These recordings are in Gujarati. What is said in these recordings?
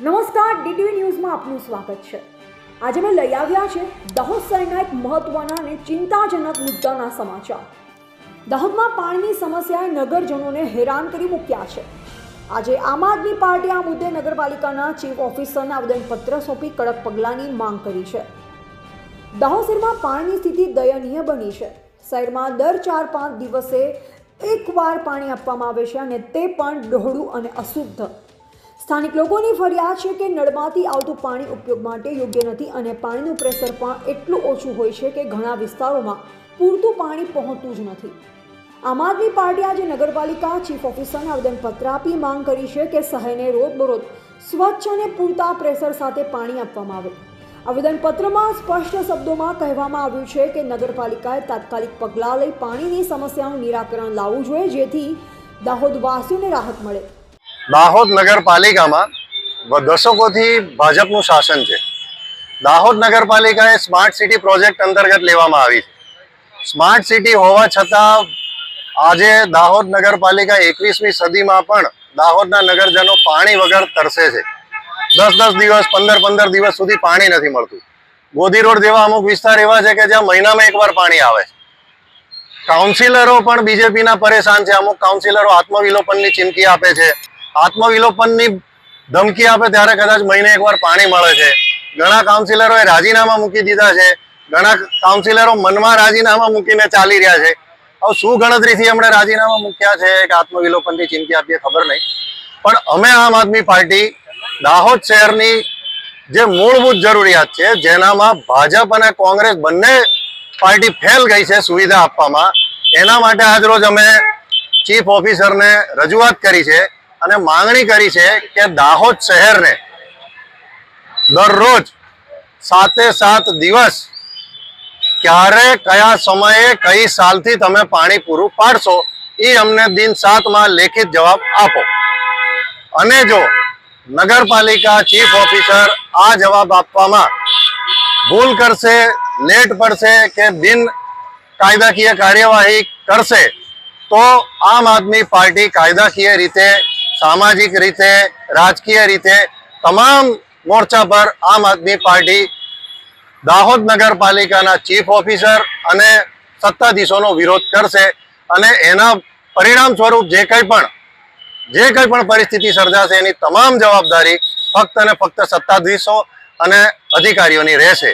નમસ્કાર, ડીટીવી ન્યૂઝમાં આપનું સ્વાગત છે. આજે અમે લઈ આવ્યા છે દાહોદ શહેરના એક મહત્વના અને ચિંતાજનક મુદ્દાના સમાચાર. દાહોદમાં પાણીની સમસ્યાએ નગરજનોને હેરાન કરી મૂક્યા છે. આજે આમ આદમી પાર્ટી આ મુદ્દે નગરપાલિકાના ચીફ ઓફિસરને આવેદનપત્ર સોંપી કડક પગલાંની માંગ કરી છે. દાહોદ શહેરમાં પાણીની સ્થિતિ દયનીય બની છે. શહેરમાં દર ચાર પાંચ દિવસે એકવાર પાણી આપવામાં આવે છે અને તે પણ ડહોળું અને અશુદ્ધ. સ્થાનિક લોકોની ફરિયાદ છે કે નળમાંથી આવતું પાણી ઉપયોગ માટે યોગ્ય નથી અને પાણીનું પ્રેશર પણ એટલું ઓછું હોય છે કે ઘણા વિસ્તારોમાં પૂરતું પાણી પહોંચતું જ નથી. આમ આદમી પાર્ટી આજે નગરપાલિકા ચીફ ઓફિસરને આવેદનપત્ર આપી માંગ કરી છે કે શહેરને રોજબરોજ સ્વચ્છ અને પૂરતા પ્રેશર સાથે પાણી આપવામાં આવે. આવેદનપત્રમાં સ્પષ્ટ શબ્દોમાં કહેવામાં આવ્યું છે કે નગરપાલિકાએ તાત્કાલિક પગલાં લઈ પાણીની સમસ્યાનું નિરાકરણ લાવવું જોઈએ જેથી દાહોદવાસીઓને રાહત મળે. દાહોદ નગરપાલિકામાં દશકોથી ભાજપનું શાસન છે. દાહોદ નગરપાલિકાએ સ્માર્ટ સિટી પ્રોજેક્ટ અંતર્ગત લેવામાં આવી છે. સ્માર્ટ સિટી હોવા છતાં આજે દાહોદ નગરપાલિકા એકવીસમી સદીમાં પણ દાહોદના નગરજનો પાણી વગર તરસે છે. દસ દસ દિવસ, પંદર પંદર દિવસ સુધી પાણી નથી મળતું. ગોધી રોડ જેવા અમુક વિસ્તાર એવા છે કે જ્યાં મહિનામાં એકવાર પાણી આવે છે. કાઉન્સિલરો પણ બીજેપીના પરેશાન છે. અમુક કાઉન્સિલરો આત્મવિલોપનની ચીમકી આપે છે. આત્મવિલોપનની ધમકી આપે ત્યારે કદાચ મહિને એકવાર પાણી મળે છે. ઘણા કાઉન્સિલરોએ રાજીનામા મૂકી દીધા છે. ઘણા કાઉન્સિલરો મનમાં રાજીનામા મૂકીને ચાલી રહ્યા છે. હવે શું ગણતરીથી એમણે રાજીનામા મૂક્યા છે કે આત્મવિલોપનની ચીમકી આપીએ ખબર નહીં. પણ અમે આમ આદમી પાર્ટી દાહોદ શહેરની જે મૂળભૂત જરૂરિયાત છે, જેનામાં ભાજપ અને કોંગ્રેસ બંને પાર્ટી ફેલ ગઈ છે સુવિધા આપવામાં, એના માટે આજરોજ અમે ચીફ ઓફિસરને રજૂઆત કરી છે. અને માંગણી કરી છે કે દાહોદ શહેરને દરરોજ સાતે સાત દિવસ ક્યારે, કયા સમયે, કઈ સાલથી તમે પાણી પૂરું પાડશો એ અમને દિન સાતમાં લેખિત જવાબ આપો. અને જો નગરપાલિકા ચીફ ઓફિસર આ જવાબ આપવામાં ભૂલ કરશે લેટ પડશે કે બિન કાયદાકીય કાર્યવાહી કરશે, તો આમ આદમી પાર્ટી કાયદાકીય રીતે સામાજિક રીતે, રાજકીય રીતે તમામ મોરચા પર આમ આદમી પાર્ટી દાહોદ નગરપાલિકાના ચીફ ઓફિસર અને સત્તાધીશોનો વિરોધ કરશે અને એના પરિણામ સ્વરૂપ જે કંઈ પણ, જે કંઈ પણ પરિસ્થિતિ સર્જાશે એની તમામ જવાબદારી ફક્ત અને ફક્ત સત્તાધીશો અને અધિકારીઓની રહેશે.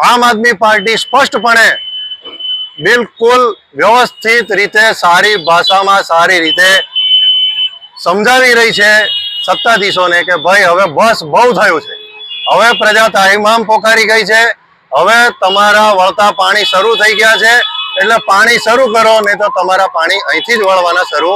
આમ આદમી પાર્ટી સ્પષ્ટપણે બિલકુલ વ્યવસ્થિત રીતે સારી ભાષામાં સારી રીતે સમજાવી રહી છે સત્તાધીશોને કે ભાઈ હવે બસ બહુ થયું છે. હવે પ્રજા તાહીમામ પોકારી ગઈ છે. હવે તમારા વળતા પાણી શરૂ થઈ ગયા છે. એટલે પાણી શરૂ કરો, નહીં તો તમારા પાણી અહીંથી જ વળવાના શરૂ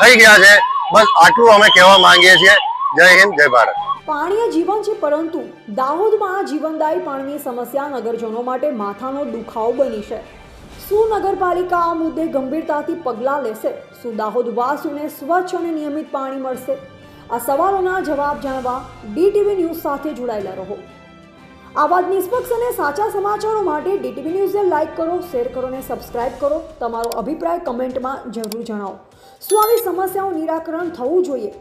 થઈ ગયા છે. બસ આટલું અમે કહેવા માંગીએ છીએ. જય હિન્દ, જય ભારત. પાણી જીવન છે, પરંતુ દાહોદમાં જીવનદાયી પાણીની સમસ્યા નગરજનો માટે માથાનો દુખાવો બની છે. શું નગરપાલિકા આ મુદ્દે ગંભીરતાથી પગલાં લેશે. શું દાહોદવાસીઓને સ્વચ્છ અને નિયમિત પાણી મળશે. આ સવાલોના જવાબ જાણવા ડીટીવી ન્યૂઝ સાથે જોડાયેલા રહો. આવા નિષ્પક્ષ અને સાચા સમાચારો માટે ડીટીવી ન્યૂઝને લાઇક કરો, શેર કરો અને સબસ્ક્રાઇબ કરો. તમારો અભિપ્રાય કમેન્ટમાં જરૂર જણાવો. શું આવી સમસ્યાઓ નિરાકરણ થવું જોઈએ?